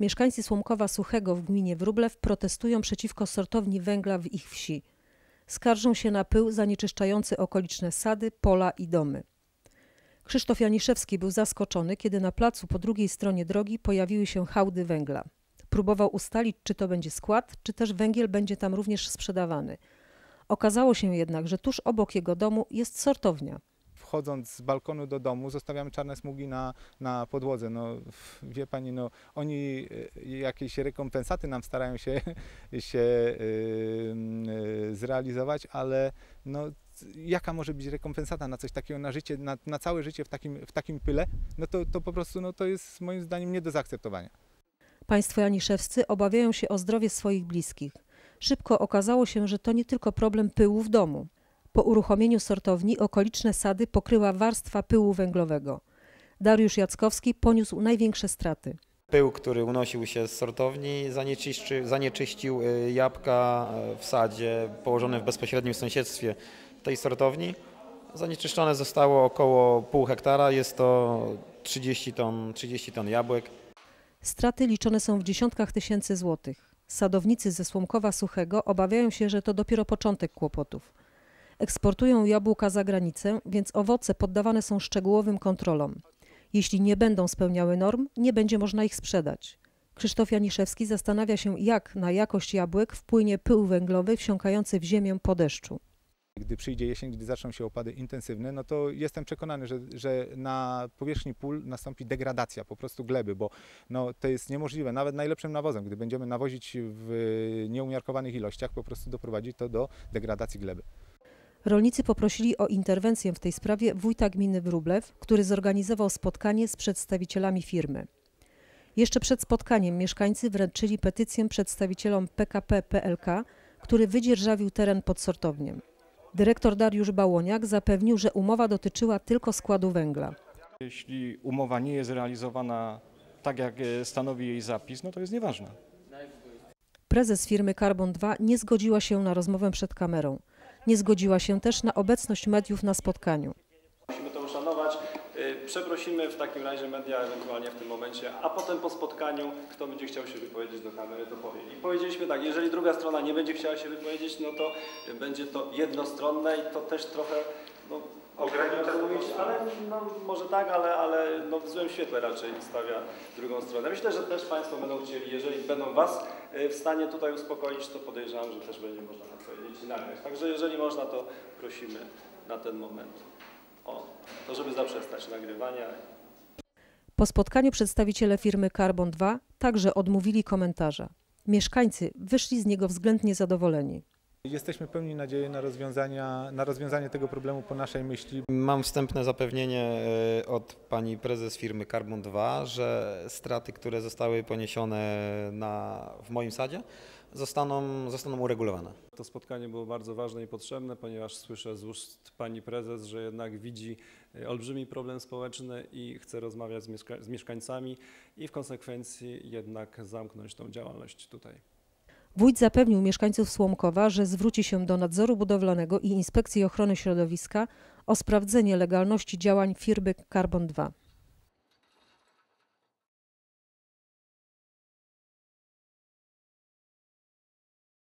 Mieszkańcy Słomkowa Suchego w gminie Wróblew protestują przeciwko sortowni węgla w ich wsi. Skarżą się na pył zanieczyszczający okoliczne sady, pola i domy. Krzysztof Janiszewski był zaskoczony, kiedy na placu po drugiej stronie drogi pojawiły się hałdy węgla. Próbował ustalić, czy to będzie skład, czy też węgiel będzie tam również sprzedawany. Okazało się jednak, że tuż obok jego domu jest sortownia. Wchodząc z balkonu do domu, zostawiamy czarne smugi na, na podłodze. No, wie pani, no, oni y, jakieś rekompensaty nam starają się, się y, y, zrealizować, ale no, jaka może być rekompensata na coś takiego, na życie, na, na całe życie w takim, w takim pyle, no to, to po prostu no, to jest moim zdaniem nie do zaakceptowania. Państwo Janiszewscy obawiają się o zdrowie swoich bliskich. Szybko okazało się, że to nie tylko problem pyłu w domu. Po uruchomieniu sortowni okoliczne sady pokryła warstwa pyłu węglowego. Dariusz Jackowski poniósł największe straty. Pył, który unosił się z sortowni, zanieczyścił, zanieczyścił jabłka y, w sadzie położone w bezpośrednim sąsiedztwie tej sortowni. Zanieczyszczone zostało około pół hektara, jest to 30 ton, 30 ton jabłek. Straty liczone są w dziesiątkach tysięcy złotych. Sadownicy ze Słomkowa Suchego obawiają się, że to dopiero początek kłopotów. Eksportują jabłka za granicę, więc owoce poddawane są szczegółowym kontrolom. Jeśli nie będą spełniały norm, nie będzie można ich sprzedać. Krzysztof Janiszewski zastanawia się, jak na jakość jabłek wpłynie pył węglowy wsiąkający w ziemię po deszczu. Gdy przyjdzie jesień, gdy zaczną się opady intensywne, no to jestem przekonany, że, że na powierzchni pól nastąpi degradacja po prostu gleby, bo no, to jest niemożliwe. Nawet najlepszym nawozem, gdy będziemy nawozić w nieumiarkowanych ilościach, po prostu doprowadzi to do degradacji gleby. Rolnicy poprosili o interwencję w tej sprawie wójta gminy Wróblew, który zorganizował spotkanie z przedstawicielami firmy. Jeszcze przed spotkaniem mieszkańcy wręczyli petycję przedstawicielom PKP PLK, który wydzierżawił teren pod sortownią. Dyrektor Dariusz Bałoniak zapewnił, że umowa dotyczyła tylko składu węgla. Jeśli umowa nie jest realizowana tak, jak e, stanowi jej zapis, no to jest nieważne. Prezes firmy Carbon 2 nie zgodziła się na rozmowę przed kamerą. Nie zgodziła się też na obecność mediów na spotkaniu. Przeprosimy w takim razie media ewentualnie w tym momencie, a potem po spotkaniu, kto będzie chciał się wypowiedzieć do kamery, to powie. I powiedzieliśmy tak, jeżeli druga strona nie będzie chciała się wypowiedzieć, no to będzie to jednostronne i to też trochę no, ogranicza mówić, ale no, może tak, ale, ale no, w złym świetle raczej stawia drugą stronę. Myślę, że też Państwo będą chcieli, jeżeli będą Was y, w stanie tutaj uspokoić, to podejrzewam, że też będzie można odpowiedzieć i nagrać. Także jeżeli można, to prosimy na ten moment o to, żeby zaprzestać nagrywania. Po spotkaniu przedstawiciele firmy Carbon 2 także odmówili komentarza. Mieszkańcy wyszli z niego względnie zadowoleni. Jesteśmy pełni nadziei na, rozwiązania, na rozwiązanie tego problemu po naszej myśli. Mam wstępne zapewnienie e, od pani prezes firmy Carbon 2, że straty, które zostały poniesione na, w moim sadzie, zostaną, zostaną uregulowane. To spotkanie było bardzo ważne i potrzebne, ponieważ słyszę z ust pani prezes, że jednak widzi e, olbrzymi problem społeczny i chce rozmawiać z, mieszka z mieszkańcami i w konsekwencji jednak zamknąć tą działalność tutaj. Wójt zapewnił mieszkańców Słomkowa, że zwróci się do nadzoru budowlanego i Inspekcji Ochrony Środowiska o sprawdzenie legalności działań firmy Carbon 2.